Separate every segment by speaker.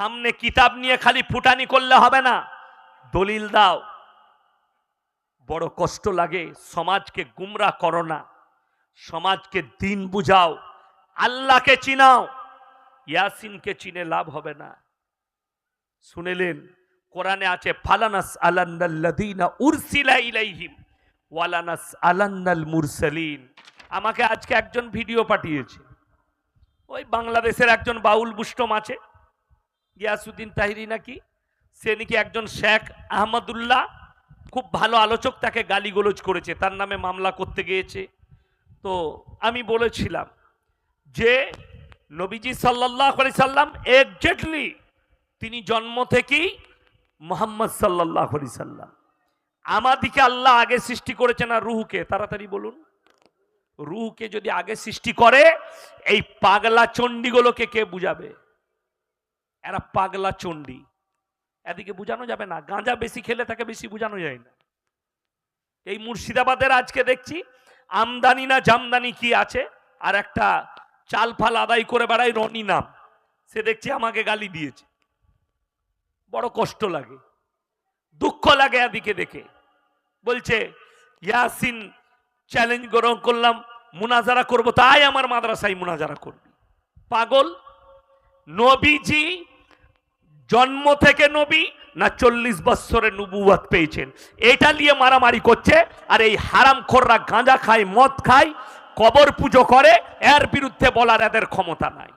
Speaker 1: সামনে কিতাব নিয়ে খালি ফুটানি করলে হবে না। দলিল দাও। বড় কষ্ট লাগে, সমাজকে গুমরা করো না। সমাজকে দিন বুঝাও। আল্লাহকে চিনাও। ইয়াসিনকে চিনে লাভ হবে না। শুনেলেন, কোরআনে আছে, ফালানাস আলান্নাল্লাযীনা উরসিলা ইলাইহিম, ওয়ালানাস আলান্নাল মুরসালিন। আমাকে আজকে একজন ভিডিও পাঠিয়েছে। ওই বাংলাদেশের একজন বাউল বুষ্টম আছে গিয়াসুদ্দিন তাহিরি নাকি? সে নাকি একজন শেখ আহমদুল্লাহ। খুব ভালো আলোচক, তাকে গালিগোলজ করেছে, তার নামে মামলা করতে গিয়েছে। তো আমি বলেছিলাম যে নবীজি সাল্লাহ আলি সাল্লাম এক্স্যাক্টলি তিনি জন্ম থেকেই মোহাম্মদ সাল্লাহ আলি সাল্লাম। আমাদিকে আল্লাহ আগে সৃষ্টি করেছে না রুহুকে। তাড়াতাড়ি বলুন। রুহুকে যদি আগে সৃষ্টি করে, এই পাগলা চণ্ডীগুলোকে কে বুঝাবে? এরা পাগলা চণ্ডী। এদিকে বোঝানো যাবে না, গাঁজা বেশি খেলে তাকে বেশি বোঝানো যায় না। এই মুর্শিদাবাদের আজকে দেখছি, আমদানি না জামদানি কি আছে, আর একটা চাল ফাল আদায় করে বেড়ায় রনি নাম। সে দেখছি আমাকে গালি দিয়েছে। বড় কষ্ট লাগে, দুঃখ লাগে এদিকে দেখে। বলছে, ইয়াসিন চ্যালেঞ্জ গ্রহণ করলাম, মুনাজারা করব, তাই আমার মাদ্রাসায় মুনাজারা করবি। পাগল নবীজি জন্ম থেকে নবী না চল্লিশ বৎসরে নবুয়াত পেয়েছেন? এটা নিয়ে মারামারি করছে আর এই হারাম খোররা গাঁজা খায়, মদ খায়, কবর পুজো করে, এর বিরুদ্ধে বলার এদের ক্ষমতা নাই।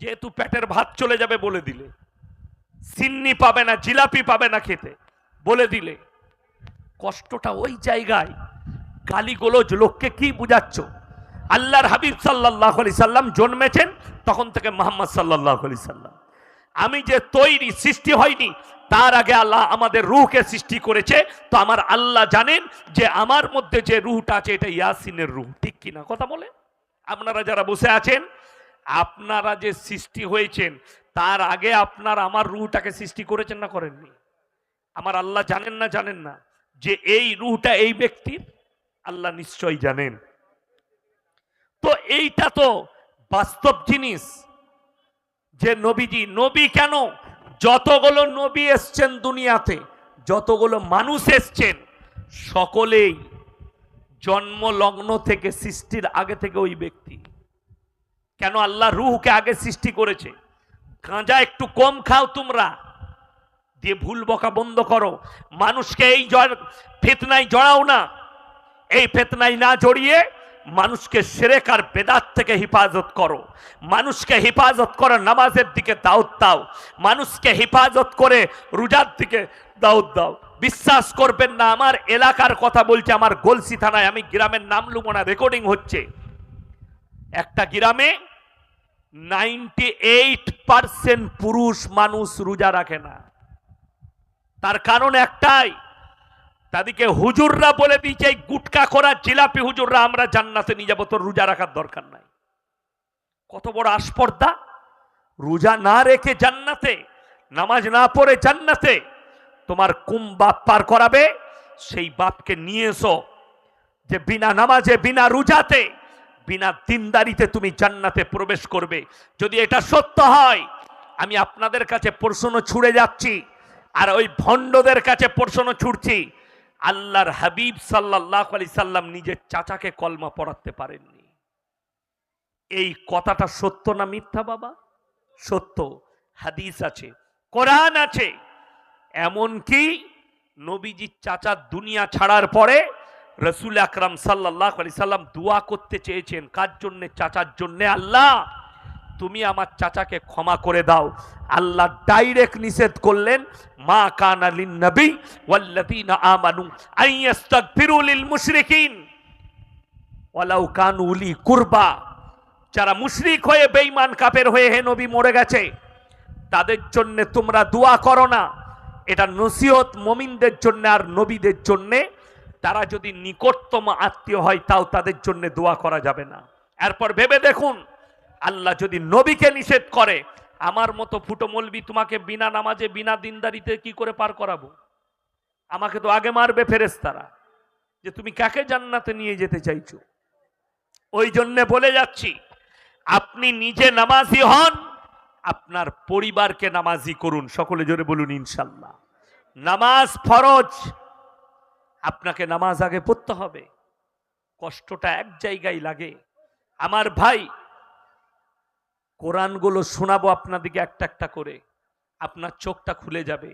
Speaker 1: যেহেতু পেটের ভাত চলে যাবে বলে দিলে, সিন্নি পাবে না, জিলাপি পাবে না খেতে, বলে দিলে। কষ্টটা ওই জায়গায়। গালিগোলজ লোককে কি বুঝাচ্ছ? আল্লাহর হাবিব সাল্লাহ আলি সাল্লাম জন্মেছেন তখন থেকে মোহাম্মদ সাল্লাহ আলি সাল্লাম। আমি যে তৈরি সৃষ্টি হয়নি, তার আগে আল্লাহ আমাদের রুহকে সৃষ্টি করেছে। তো আমার আল্লাহ জানেন যে আমার মধ্যে যে রুহটা আছে, এটা ইয়াসিনের রুহ। ঠিক কিনা কথা বলে? আপনারা যারা বসে আছেন, আপনারা যে সৃষ্টি হয়েছেন, তার আগে আপনার আমার রুহটাকে সৃষ্টি করেছেন না করেননি? আমার আল্লাহ জানেন না জানেন না যে এই রুহটা এই ব্যক্তির? আল্লাহ নিশ্চয়ই জানেন। এইটা তো বাস্তব জিনিস যে নবীজি, নবী কেন যতগুলো নবী এসছেন দুনিয়াতে, যতগুলো মানুষ এসছেন, সকলেই জন্ম লগ্ন থেকে সৃষ্টির আগে থেকে ওই ব্যক্তি। কেন আল্লাহ রুহকে আগে সৃষ্টি করেছে? গাঁজা একটু কম খাও তোমরা, দিয়ে ভুল বকা বন্ধ করো। মানুষকে এই ফেতনায় জড়াও না। এই ফেতনায় না জড়িয়ে মানুষকে সেরেক আর বেদাত থেকে হেফাজত করো। মানুষকে হেফাজত করো নামাজের দিকে দাউদ দাও। মানুষকে হেফাজত করে রোজার দিকে দাউদ দাও। বিশ্বাস করবেন না, আমার এলাকার কথা বলছে, আমার গলসি থানায়, আমি গ্রামের নাম লুবো না, রেকর্ডিং হচ্ছে। একটা গ্রামে নাইনটি এইট পার্সেন্ট পুরুষ মানুষ রোজা রাখে না। তার কারণ একটাই তাদেরকে হুজুররা বলে দিয়েছে, এই গুটকা করা জিলাপি হুজুররা আমরা জান্নাতে নিয়ে যাব, তোর রোজা রাখার দরকার নাই। কত বড় আস্পর্ধা। রোজা না রেখে জান্নাতে, নামাজ না পড়ে জান্নাতে তোমার কুম বাপ পার করাবে, সেই বাপকে নিয়ে এসো যে বিনা নামাজে, বিনা রোজাতে, বিনা দিনদারিতে তুমি জান্নাতে প্রবেশ করবে। যদি এটা সত্য হয়, আমি আপনাদের কাছে প্রশ্ন ছুড়ে যাচ্ছি, আর ওই ভণ্ডদের কাছে প্রশ্ন ছুটছি আল্লাহর হাবিব সাল্লাহ আলি সাল্লাম নিজের চাচাকে কলমা পড়াতে পারেননি। এই কথাটা সত্য না মিথ্যা বাবা? সত্য। হাদিস আছে, কোরআন আছে। এমনকি নবীজির চাচা দুনিয়া ছাড়ার পরে রসুল আকরাম সাল্লাহ আলি সাল্লাম দোয়া করতে চেয়েছেন, কার জন্যে? চাচার জন্যে আল্লাহ। তুমি আমার চাচাকে ক্ষমা করে দাও। আল্লাহ ডাইরেক্ট নিষেধ করলেন, মা কানা লিন নবী ওয়াল্লাযীনা আমানু আইয়াস্তাগফিরু লিল মুশরিকিন। ওয়ালাউ কানু উলি কুরবা। যারা মুশরিক হয়ে বেঈমান, কাফের হয়ে হে নবী মরে গেছে, তাদের জন্য তোমরা দোয়া করো না। এটা নসিহত মমিনদের জন্য আর নবীদের জন্য। তারা যদি নিকটতম আত্মীয় হয়, তাও তাদের জন্য দোয়া করা যাবে না। এরপর ভেবে দেখুন আল্লাহ যদি নবীকে নিষেধ করে, আমার মতো ফুটো মলবি তোমাকে বিনা নামাজে, বিনা দিনদারিতে কি করে পার করাবো? আমাকে তো আগে মারবে ফেরেস্তারা যে তুমি কাকে জান্নাতে নিয়ে যেতে চাইছো? ওই জন্যে বলে যাচ্ছি, আপনি নিজে নামাজি হন, আপনার পরিবারকে নামাজি করুন। সকলে জোরে বলুন, ইনশাল্লাহ। নামাজ ফরজ, আপনাকে নামাজ আগে পড়তে হবে। কষ্টটা এক জায়গায় লাগে। আমার ভাই কোরআনগুলো শোনাবো আপনাদেরকে একটা একটা করে, আপনার চোখটা খুলে যাবে।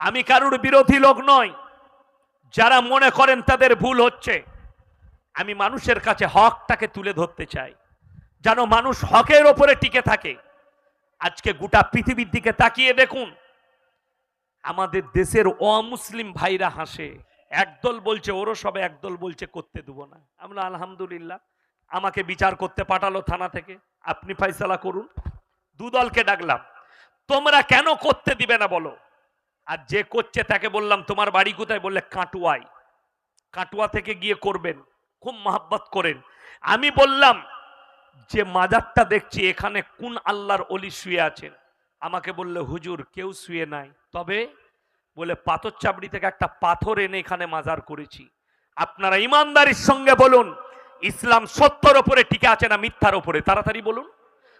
Speaker 1: আমি কারুর বিরোধী লোক নয় যারা মনে করেন তাদের ভুল হচ্ছে। আমি মানুষের কাছে হকটাকে তুলে ধরতে চাই, যেন মানুষ হকের ওপরে টিকে থাকে। আজকে গোটা পৃথিবীর দিকে তাকিয়ে দেখুন, আমাদের দেশের অমুসলিম ভাইরা হাসে, একদল বলছে ওরও সবে একদল বলছে করতে দেবো না। আমরা আলহামদুলিল্লাহ আমাকে বিচার করতে পাঠালো থানা থেকে। আপনি ফাইসালা করুন। দুদলকে ডাকলাম, তোমরা কেন করতে দিবে না বলো? আর যে করছে তাকে বললাম, তোমার বাড়ি কোথায়? বললে কাটুয়াই কাটুয়া থেকে গিয়ে করবেন, খুব মহাব্বত করেন। আমি বললাম, যে মাজারটা দেখছি, এখানে কোন আল্লাহর অলি শুয়ে আছেন? আমাকে বললে, হুজুর, কেউ শুয়ে নাই। তবে? বলে পাথর চাবড়ি থেকে একটা পাথর এনে এখানে মাজার করেছি। আপনারা ইমানদারির সঙ্গে বলুন ইসলাম সত্যর ওপরে টিকে আছে না মিথ্যার ওপরে? তাড়াতাড়ি বলুন।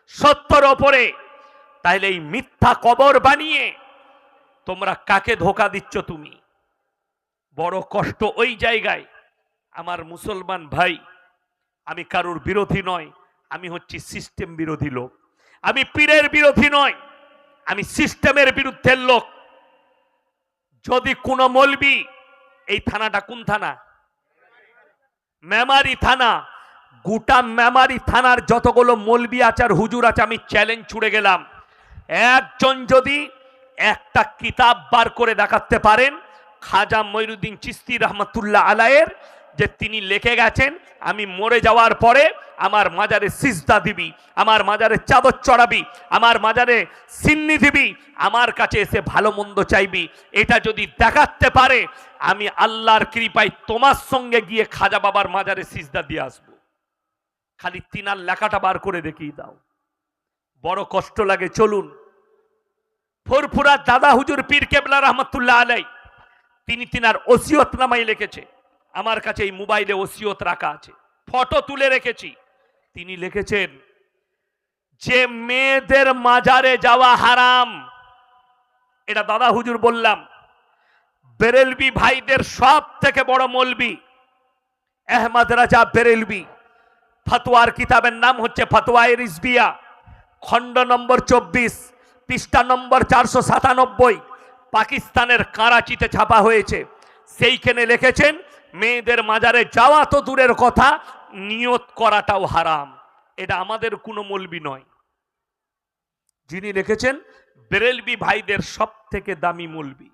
Speaker 1: সত্যর ওপরে। তাইলে এই মিথ্যা কবর বানিয়ে তোমরা কাকে ধোকা দিচ্ছ তুমি? বড় কষ্ট ওই জায়গায়। আমার মুসলমান ভাই, আমি কারুর বিরোধী নয়, আমি হচ্ছি সিস্টেম বিরোধী লোক। আমি পীরের বিরোধী নয়, আমি সিস্টেমের বিরুদ্ধের লোক। যদি কোনো মলবি, এই থানাটা কোন থানা? মেমারি থানা, গোটা মেমারি থানার যতগুলো মলবি আচার হুজুর আছে, আমি চ্যালেঞ্জ ছুড়ে গেলাম। একজন যদি একটা কিতাব বার করে দেখাতে পারেন, খাজা মঈনুদ্দিন চিস্তি রহমতুল্লাহ আলায়ের যে তিনি লেখে গেছেন, আমি মরে যাওয়ার পরে আমার মাজারে সিজদা দিবি, আমার মাজারে চাদর চড়াবি, আমার মাজারে সিন্নি দিবি, আমার কাছে এসে ভালো মন্দ চাইবি। এটা যদি দেখাতে পারে, আমি আল্লাহর কৃপায় তোমার সঙ্গে গিয়ে খাজা বাবার মাজারে সিজদা দিয়ে আসব। খালি তিনার লেখাটা বার করে দেখিয়ে দাও। বড় কষ্ট লাগে, চলুন। ফুরফুরা দাদা হুজুর পীর কেবলা রহমতুল্লাহ আলাই তিনি তিনার ওসিয়ত নামাই লিখেছে। আমার কাছে এই মোবাইলে ওসিয়ত রাখা আছে। ফটো তুলে রেখেছি। তিনি লিখেছেন, যে মেয়েদের মাজারে যাওয়া হারাম। এটা দাদা হুজুর বললাম, বেরেলবি ভাইদের সব থেকে বড় মলবি, আহমদ রাজা বেরেলবি। ফতোয়ার কিতাবের নাম হচ্ছে ফতোয়ায় রিজবিয়া খণ্ড নম্বর চব্বিশ, পৃষ্ঠা নম্বর চারশো সাতানব্বই। পাকিস্তানের কারাচিতে ছাপা হয়েছে। সেইখানে লিখেছেন মেয়েদের মাজারে যাওয়া তো দূরের কথা, নিয়ত করাটাও হারাম। এটা আমাদের কোনো মলবি নয়। যিনি লিখেছেন, বেরেলবি ভাইদের সব থেকে দামি মলবি।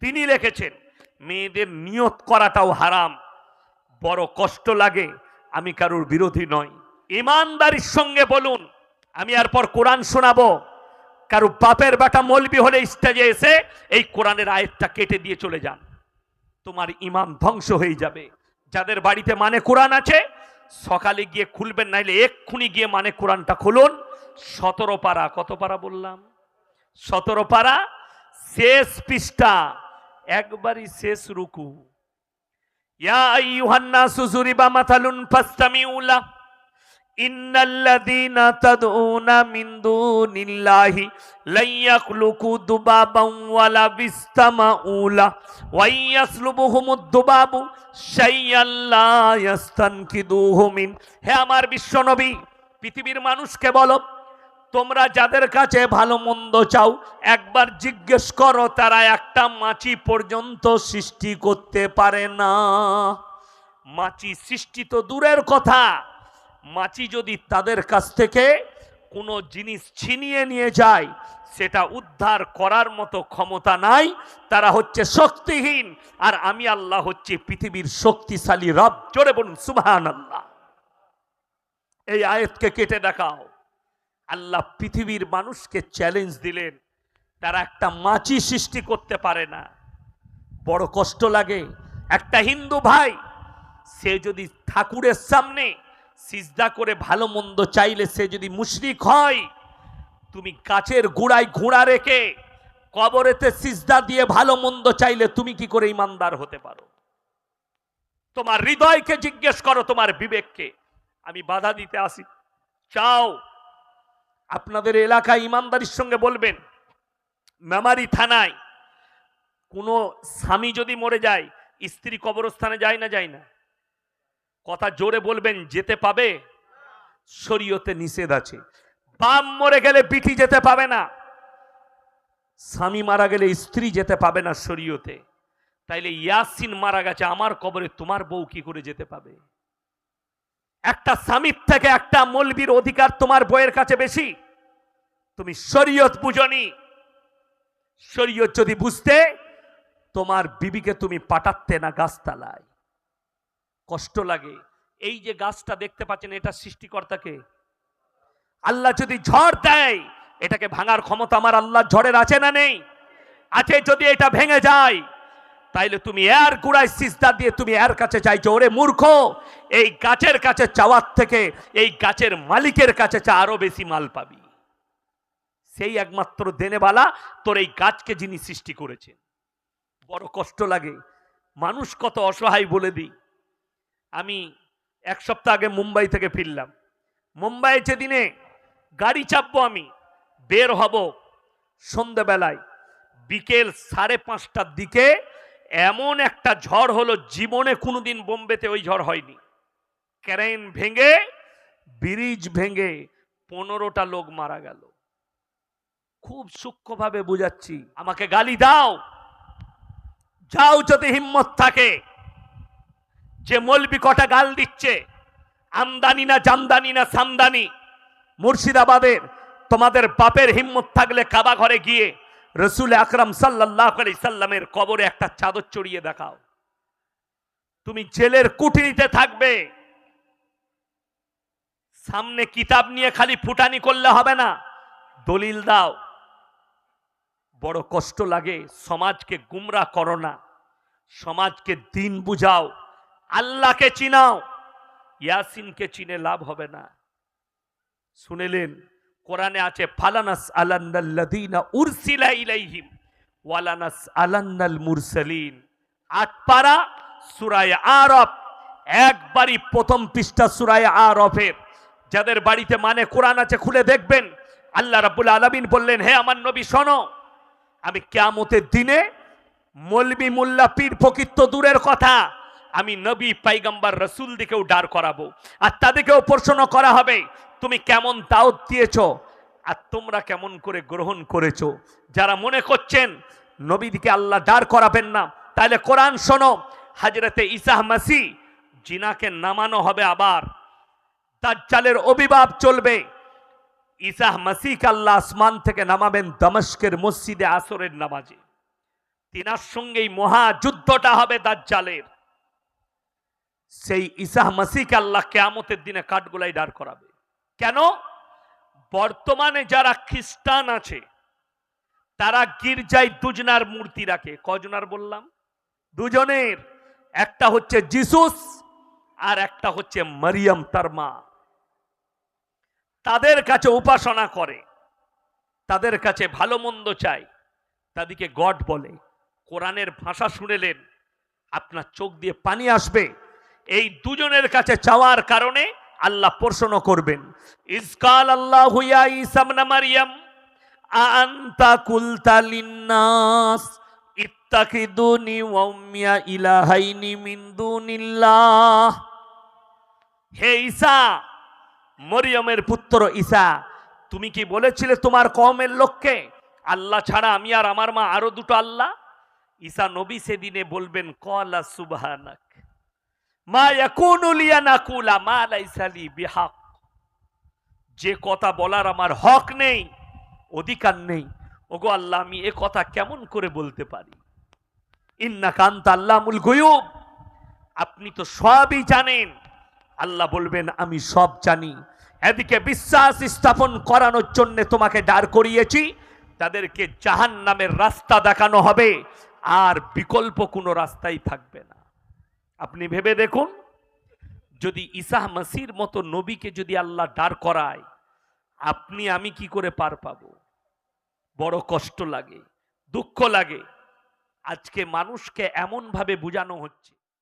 Speaker 1: তিনি লিখেছেন, মেয়েদের নিয়ত করাটাও হারাম। বড় কষ্ট লাগে, আমি কারুর বিরোধী নয় ইমানদারির সঙ্গে বলুন, আমি আর পর কোরআন শোনাবো। কারও বাপের বেটা মলবি হলে স্টেজে এসে এই কোরআনের আয়েরটা কেটে দিয়ে চলে যান। তোমার ইমান ধ্বংস হয়ে যাবে। যাদের বাড়িতে মানে কোরআন আছে, সকালে গিয়ে খুলবেন, নাইলে এক্ষুনি গিয়ে মানে কোরআনটা খুলুন। সতেরো পারা, কত পারা বললাম? সতেরো পারা, শেষ পৃষ্ঠা, একবারই শেষ রুকু। ইয়া সুজুরি বা মাথালুন ফাস্তামি লা ইন্নাল্লাযীনা তাদউনা মিন আমার বিশ্বনবী, পৃথিবীর মানুষকে বলো, তোমরা যাদের কাছে ভালো মন্দ চাও, একবার জিজ্ঞেস করো, তারা একটা মাছি পর্যন্ত সৃষ্টি করতে পারে না। মাছি সৃষ্টি তো দূরের কথা। মাছি যদি তাদের কাছ থেকে কোনো জিনিস ছিনিয়ে নিয়ে যায়, সেটা উদ্ধার করার মতো ক্ষমতা নাই, তারা হচ্ছে শক্তিহীন, আর আমি আল্লাহ হচ্ছে পৃথিবীর শক্তিশালী রব। জোরে বলুন সুবহান আল্লাহ এই আয়াতকে কেটে দেখাও। আল্লাহ পৃথিবীর মানুষকে চ্যালেঞ্জ দিলেন। তারা একটা মাছি সৃষ্টি করতে পারে না। বড় কষ্ট লাগে। একটা হিন্দু ভাই, সে যদি ঠাকুরের সামনে সিজদা করে ভালো মন্দ চাইলে সে যদি মুশরিক হয়, তুমি কাছের গুড়ায় ঘোড়া রেখে কবরেতে সিজদা দিয়ে ভালো মন্দ চাইলে তুমি কি করে ইমানদার হতে পারো? তোমার হৃদয়কে জিজ্ঞেস করো, তোমার বিবেককে। আমি বাধা দিতে আসি। চাও। আপনাদের এলাকায় ইমানদারির সঙ্গে বলবেন, মেমারি থানায় কোনো স্বামী যদি মরে যায়, স্ত্রী কবরস্থানে যায় না যায় না। কথা জোরে বলবেন, যেতে পাবে? শরীয়তে নিষেধ আছে। বাম মরে গেলে বিটি যেতে পাবে না। স্বামী মারা গেলে স্ত্রী যেতে পাবে না শরীয়তে। তাইলে ইয়াসিন মারা গেছে, আমার কবরে তোমার বউ কি করে যেতে পাবে? একটা স্বামীর থেকে একটা মলবির অধিকার তোমার বইয়ের কাছে বেশি? তুমি শরীয়ত বুঝনি। শরীয়ত যদি বুঝতে, তোমার বিবিকে তুমি পাঠাতে না গাছতলায়। কষ্ট লাগে। এই যে গাছটা দেখতে পাচ্ছেন, এটা সৃষ্টিকর্তাকে আল্লাহ যদি ঝড় দেয়, এটাকে ভাঙার ক্ষমতা আমার আল্লাহ ঝড়ের আছে না নেই? আছে যদি এটা ভেঙে যায়, তাইলে তুমি এর গুড়ায় সিজদা দিয়ে তুমি এর কাছে চাইছো, ওরে মূর্খ! এই গাছের কাছে চাওয়ার থেকে এই গাছের মালিকের কাছে চা আরও বেশি মাল পাবি। সেই একমাত্র দেনেবালা তোর এই গাছকে যিনি সৃষ্টি করেছেন। বড় কষ্ট লাগে। মানুষ কত অসহায় বলে দিই। আমি এক সপ্তাহ আগে মুম্বাই থেকে ফিরলাম। মুম্বাই যেদিনে গাড়ি চাপবো আমি, বের হব সন্ধ্যেবেলায়। বিকেল সাড়ে পাঁচটার দিকে এমন একটা ঝড় হলো, জীবনে কোনোদিন বোম্বেতে ওই ঝড় হয়নি। ক্রেন ভেঙে, ব্রিজ ভেঙে পনেরোটা লোক মারা গেল। খুব সূক্ষ্মভাবে বুঝাচ্ছি, আমাকে গালি দাও। যাও যদি হিম্মত থাকে। যে মলবি কটা গাল দিচ্ছে, আমদানি না জামদানি না সামদানি, মুর্শিদাবাদের তোমাদের বাপের হিম্মত থাকলে কাবা ঘরে গিয়ে রসুল আকরাম সাল্লাহ আলি সাল্লামের কবরে একটা চাদর চড়িয়ে দেখাও। তুমি জেলের কুটিরিতে থাকবে, সামনে কিতাব নিয়ে খালি ফুটানি করলে হবে না, দলিল দাও। বড় কষ্ট লাগে, সমাজকে গুমরা করো না, সমাজকে দিন বুঝাও। আল্লাহকে চিনাও। ইয়াসিনকে চিনে লাভ হবে না। শুনেলেন, কোরআনে আছে, ফালানাস আলান্নাল্লাযীনা উরসিলা ইলাইহিম, ওয়ালানাস আলান্নাল মুরসালিন। আট পারা, সূরায়ে আরব একবারই প্রথম পৃষ্ঠা সূরায়ে আরফের। যাদের বাড়িতে মানে কোরআন আছে, খুলে দেখবেন। আল্লাহ রাব্বুল আলামিন বললেন, হে আমার নবী, শোনো, আমি কিয়ামতের দিনে মলবি মোল্লা পীর ফকির তো দূরের কথা। আমি নবী, পাইগাম্বার, রসুল দিকেও ডার করাবো। আর তাদেরকেও প্রশ্ন করা হবে, তুমি কেমন দাওয়াত দিয়েছ? আর তোমরা কেমন করে গ্রহণ করেছ? যারা মনে করছেন নবীদিকে আল্লাহ ডার করাবেন না, তাহলে কোরআন শোনো, হাজরতে ইসাহ মাসি, জিনাকে নামানো হবে আবার। দাজ্জালের অভিভাব চলবে ইসাহ মাসিক আল্লাহ আসমান থেকে নামাবেন দমস্কের মসজিদে আসরের নামাজে। তিনার সঙ্গেই মহাযুদ্ধটা হবে দাজ্জালের। সেই ইসাহ মাসিকে আল্লাহ কেয়ামতের দিনে কাঠগোলাই দাঁড় করাবে। কেন? বর্তমানে যারা খ্রিস্টান আছে, তারা গির্জায় দুজনার মূর্তি রাখে। কজনার বললাম? দুজনের। একটা হচ্ছে জিসুস আর একটা হচ্ছে মারিয়াম, তার মা। তাদের কাছে উপাসনা করে, তাদের কাছে ভালো মন্দ চাই তাদেরকে গড বলে। কোরআনের ভাষা শুনেলেন, আপনার চোখ দিয়ে পানি আসবে। এই দুজনের কাছে চাওয়ার কারণে আল্লাহ প্রশ্ন করবেন। ইসকাল আল্লাহ ইসামনা মারিয়াম আন্তা কুলতা লিন্নাস, ইত্তাকিদুনি ওয়া উম্মিয়া ইলাহাইনি মিন দুনিল্লাহ। হে ঈসা, মরিয়মের পুত্র ঈসা, তুমি কি বলেছিলে তোমার কমের লোককে, আল্লাহ ছাড়া আমি আর আমার মা আরও দুটো আল্লাহ? ঈসা নবী সেদিনে বলবেন, কলা সুবহানাক। মা ইয়াকুনু লিয়া নাকুলা মা লাইসা লি বিহাক। যে কথা বলার আমার হক নেই, অধিকার নেই। ওগো আল্লাহ, আমি এ কথা কেমন করে বলতে পারি? ইন্না কান্তা আল্লামুল গুয়ুব। আপনি তো সবই জানেন। আল্লাহ বলবেন, আমি সব জানি। এদিকে বিশ্বাস স্থাপন করানোর জন্য তোমাকে দাঁড় করিয়েছি। তাদেরকে জাহান নামের রাস্তা দেখানো হবে। আর বিকল্প কোনো রাস্তাই থাকবে না। আপনি ভেবে দেখুন, যদি ইসাহ মাসির মতো নবীকে যদি আল্লাহ দাঁড় করায়, আপনি, আমি কি করে পার পাব? বড় কষ্ট লাগে, দুঃখ লাগে। আজকে মানুষকে এমনভাবে বোঝানো হচ্ছে